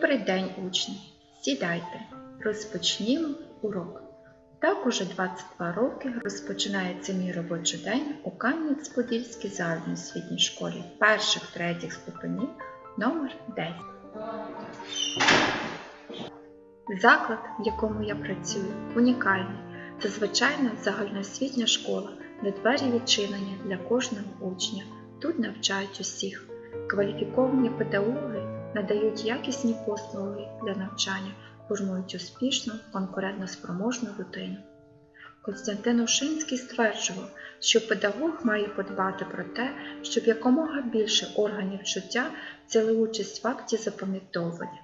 Добрий день, учні! Сідайте, розпочнімо урок. Так уже 22 роки розпочинається мій робочий день у Кам'янець-Подільській загальноосвітній школі перших третіх ступенів номер 10. Заклад, в якому я працюю, унікальний. Це звичайна загальноосвітня школа, де двері відчинені для кожного учня. Тут навчають усіх. Кваліфіковані педагоги надають якісні послуги для навчання, формують успішну, конкурентноспроможну людину. Константин Ушинський стверджував, що педагог має подбати про те, щоб якомога більше органів чуття взяли участь в акті запам'ятовування.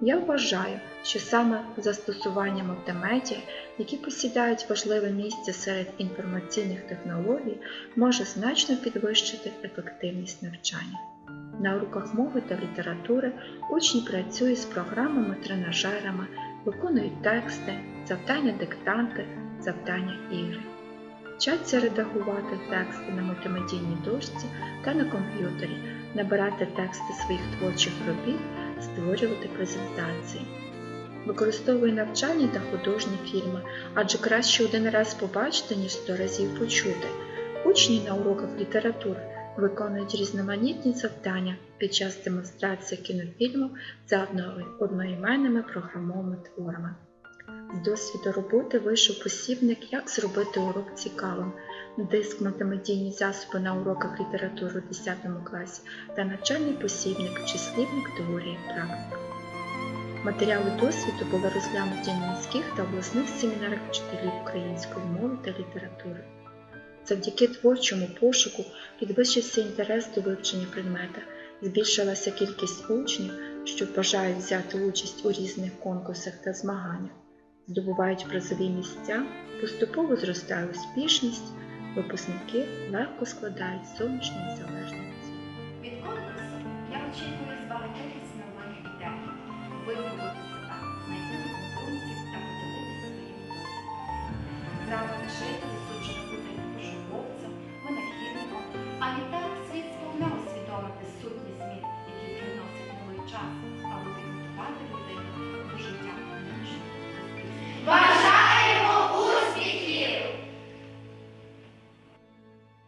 Я вважаю, що саме застосування мультимедіа, які посідають важливе місце серед інформаційних технологій, може значно підвищити ефективність навчання. На уроках мови та літератури учні працюють з програмами-тренажерами, виконують тексти, завдання диктанти, завдання ігри. Вчаться редагувати тексти на мультимедійній дошці та на комп'ютері, набирати тексти своїх творчих робіт, створювати презентації. Використовує навчальні та художні фільми, адже краще один раз побачити, ніж сто разів почути. Учні на уроках літератури виконують різноманітні завдання під час демонстрації кінофільму за одно- одноіменними програмовими творами. З досвіду роботи вийшов посібник Як зробити урок цікавим, диск мультимедійні засоби на уроках літератури у 10 класі та навчальний посібник Числівник теорії практика. Матеріали досвіду були розглянуті на міських та обласних семінарах вчителів української мови та літератури. Завдяки творчому пошуку підвищився інтерес до вивчення предмета, збільшилася кількість учнів, що бажають взяти участь у різних конкурсах та змаганнях, здобувають призові місця, поступово зростає успішність, Випускники легко складають зовнішнє залежності. Від конкурсу я очікую з багатьох нових ідей, виховати себе, знайти пунктів та поділити свої досвід. Завжди жити висучих бути пошуковцем, винахідником, а відтак слід сповна усвідомити сутність змін, які приносить новий час.